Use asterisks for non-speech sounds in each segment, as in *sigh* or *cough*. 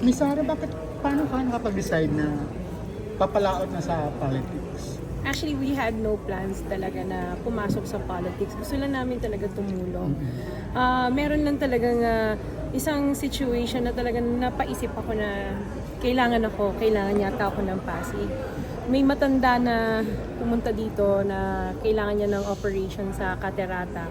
Miss Sarah, bakit, paano ka nakapag-decide na papalaot na sa politics? Actually, we had no plans talaga na pumasok sa politics. Gusto lang namin talaga tumulong. Ah, meron lang talagang ah, isang situation na talagang napaisip ako na kailangan ako, kailangan yata ako ng Pasig. May matanda na pumunta dito na kailangan niya ng operation sa Caterata.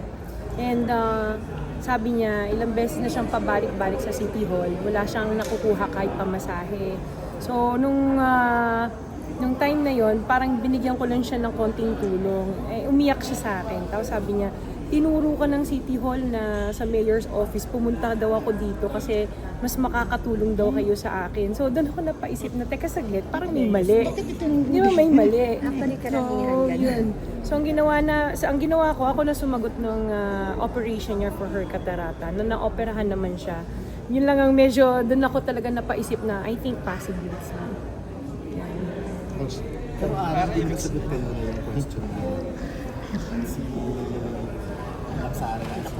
And ah, sabi niya, ilang beses na siyang pabalik-balik sa City Hall. Wala siyang nakukuha kahit pamasahe. So, nung ah, Nung time na yon parang binigyan ko lang siya ng konting tulong. Eh, umiyak siya sa akin. Tapos sabi niya, tinuro ka ng City Hall na sa mayor's office, pumunta daw ako dito kasi mas makakatulong daw kayo sa akin. So doon ako napaisip na, teka saglit, parang may mali. Di ba may mali? *laughs* Actually, karamihan so, yun. So ang ginawa na, sa ang ginawa ko, ako na sumagot ng ah, operation niya for her catarata. Na naoperahan naman siya. Yun lang ang medyo, doon ako talaga napaisip na, I think possibly it's me. Pero ah, ibig sabihin na yung question mo. Alam sa araw na ako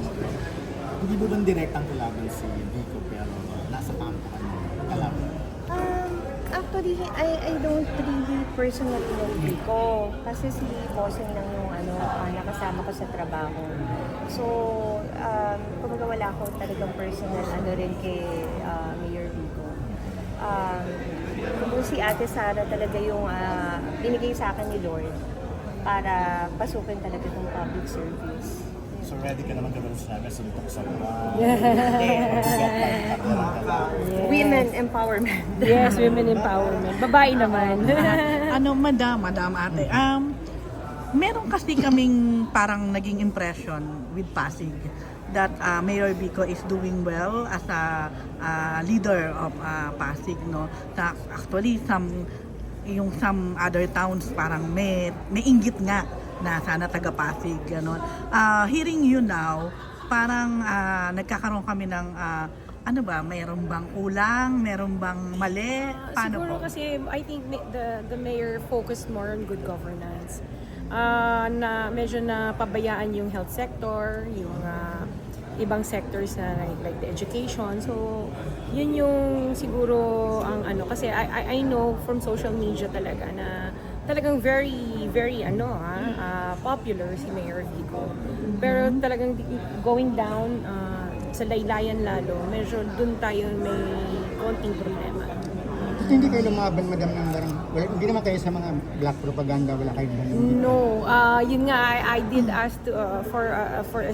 Hindi mo bang direktang kalaban si Vico pero nasa kampo ka na kalaban? Um, actually, I, I don't really personally know Vico. Kasi si Bossing lang yung ano, ah, nakasama ko sa trabaho. So, um, kumbaga wala ako talagang personal ano rin kay ah, Mayor Vico. Um, kung si Ate Sara talaga yung ah, binigay sa akin ni Lord para pasukin talaga itong public service. So ready ka naman gawin sinabi suntok sa. Yeah. *laughs* Women empowerment. Yes, women empowerment. Babae naman. *laughs* ano, madam, madam ate, um, meron kasi kaming parang naging impression with Pasig that uh, Mayor Vico is doing well as a uh, leader of uh, Pasig, no? Sa, actually, some yung some other towns parang may may inggit nga na sana taga Pasig ganon. Ah, hearing you now, parang ah, nagkakaroon kami ng ah, ano ba, mayroon bang kulang, mayroon bang mali, paano Siguro po? kasi I think the the mayor focused more on good governance. Ah, na medyo na pabayaan yung health sector, yung ah, ibang sectors na like, like the education. So, yun yung siguro ang ano kasi I I, I know from social media talaga na talagang very very ano ah, ah, popular si Mayor Vico. Pero talagang going down ah, sa laylayan lalo, medyo dun tayo may konting problema. Ba't hindi kayo lumaban, madam, ng larang? Wala, hindi naman kayo sa mga black propaganda, wala kayong ganun. No, uh, yun nga, I, I did ask to, uh, for, uh, for a